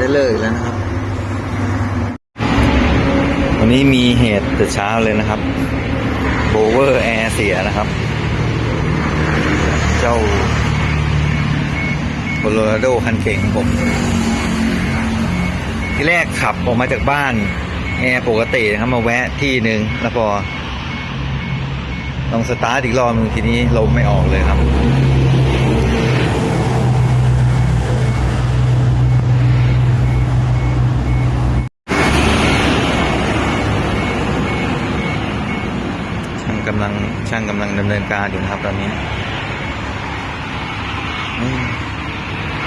ได้เลยแล้วนะครับ วันนี้มีเหตุแต่เช้าเลยนะครับโบเวอร์แอร์เสียนะครับ เจ้าโคโลราโดคันเก่งผม ที่แรกขับออกมาจากบ้าน แอร์ปกติครับมาแวะที่หนึ่งแล้วพอลองสตาร์ทอีกรอบหนึ่งทีนี้ลมไม่ออกเลยครับ กำลังช่างกำลังดำเนินการอยู่นะครับตอนนี้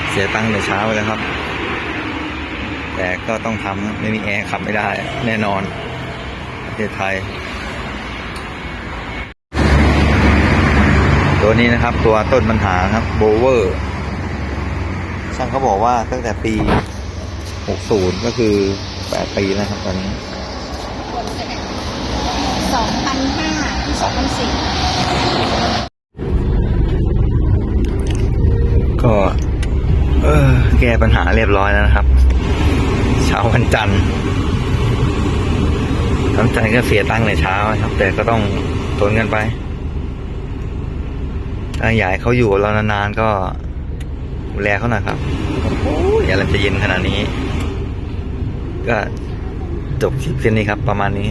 เสียตังค์แต่เช้าเลยครับ แต่ก็ต้องทำไม่มีแอร์ขับไม่ได้แน่นอนประเทศไทย ตัวนี้นะครับ ตัวต้นปัญหาครับโบเวอร์ช่างเขาบอกว่าตั้งแต่ปี 60 ก็คือ 8 ปีแล้วครับตอนนี้ส ที่สองพันสี่ก็ เออ แก้ปัญหาเรียบร้อยแล้วนะครับ เช้าวันจันทร์วันจันทร์ก็เสียตังค์ในเช้าครับ แต่ก็ต้องทนกันไปถ้าอยากให้เขาอยู่เรานานๆก็ดูแลเขาหน่อยครับโอ้ยอย่าอะไรจะเย็นขนาดนี้ ก็จบคลิปเส้นนี้ครับ ประมาณนี้